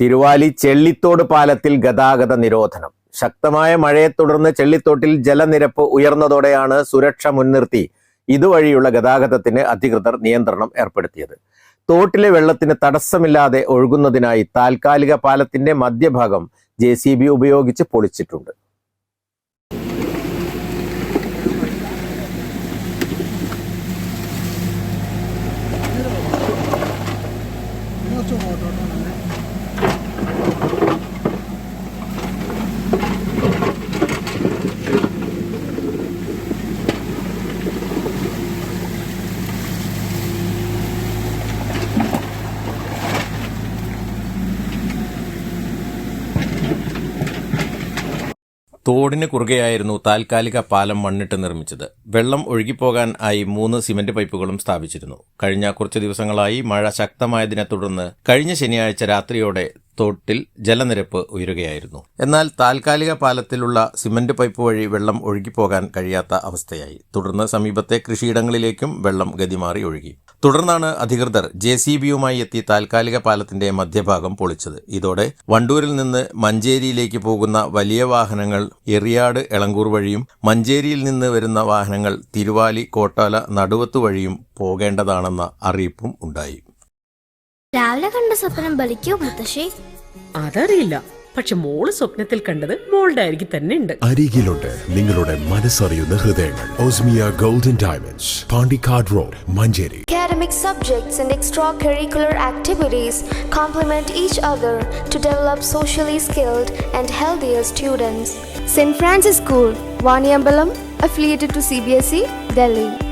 തിരുവാലി ചെള്ളിത്തോട് പാലത്തിൽ ഗതാഗത നിരോധനം. ശക്തമായ മഴയെ തുടർന്ന് ചെള്ളിത്തോട്ടിൽ ജലനിരപ്പ് ഉയർന്നതോടെയാണ് സുരക്ഷ മുൻനിർത്തി ഇതുവഴിയുള്ള ഗതാഗതത്തിന് അധികൃതർ നിയന്ത്രണം ഏർപ്പെടുത്തിയത്. തോട്ടിലെ വെള്ളത്തിന് തടസ്സമില്ലാതെ ഒഴുകുന്നതിനായി താൽക്കാലിക പാലത്തിന്റെ മധ്യഭാഗം ജെ ഉപയോഗിച്ച് പൊളിച്ചിട്ടുണ്ട്. തോടിന് കുറുകെയായിരുന്നു താൽക്കാലിക പാലം മണ്ണിട്ട് നിർമ്മിച്ചത്. വെള്ളം ഒഴുകിപ്പോകാൻ ആയി മൂന്ന് സിമന്റ് പൈപ്പുകളും സ്ഥാപിച്ചിരുന്നു. കഴിഞ്ഞ കുറച്ച് ദിവസങ്ങളായി മഴ ശക്തമായതിനെ തുടർന്ന് കഴിഞ്ഞ ശനിയാഴ്ച രാത്രിയോടെ തോട്ടിൽ ജലനിരപ്പ് ഉയരുകയായിരുന്നു. എന്നാൽ താൽക്കാലിക പാലത്തിലുള്ള സിമന്റ് പൈപ്പ് വഴി വെള്ളം ഒഴുകിപ്പോകാൻ കഴിയാത്ത അവസ്ഥയായി. തുടർന്ന് സമീപത്തെ കൃഷിയിടങ്ങളിലേക്കും വെള്ളം ഗതിമാറി ഒഴുകി. തുടർന്നാണ് അധികൃതർ ജെ സി ബിയുമായി എത്തി താൽക്കാലിക പാലത്തിന്റെ മധ്യഭാഗം പൊളിച്ചത്. ഇതോടെ വണ്ടൂരിൽ നിന്ന് മഞ്ചേരിയിലേക്ക് പോകുന്ന വലിയ വാഹനങ്ങൾ എറിയാട് എളങ്കൂർ വഴിയും മഞ്ചേരിയിൽ നിന്ന് വരുന്ന വാഹനങ്ങൾ തിരുവാലി കോട്ടാല നടുവത്ത് വഴിയും പോകേണ്ടതാണെന്ന അറിയിപ്പും ഉണ്ടായി. രാവിലെ കണ്ട സ്വപ്നം ബലിക്കോ മുത്തശ്ശി? അതറിയില്ല. പക്ഷെ മോൾ സ്വപ്നത്തിൽ കണ്ടത് മോളുടെ അരികിൽ തന്നെ ഉണ്ട് അരികിലുണ്ട് നിങ്ങളുടെ മനസ്സറിയുന്ന ഹൃദയങ്ങൾ Osmia golden diamonds Pandikkad road Manjeri Academic subjects and extracurricular activities complement each other to develop socially skilled and healthier students. St. Francis School, Vaniambalam, affiliated to CBSE, Delhi.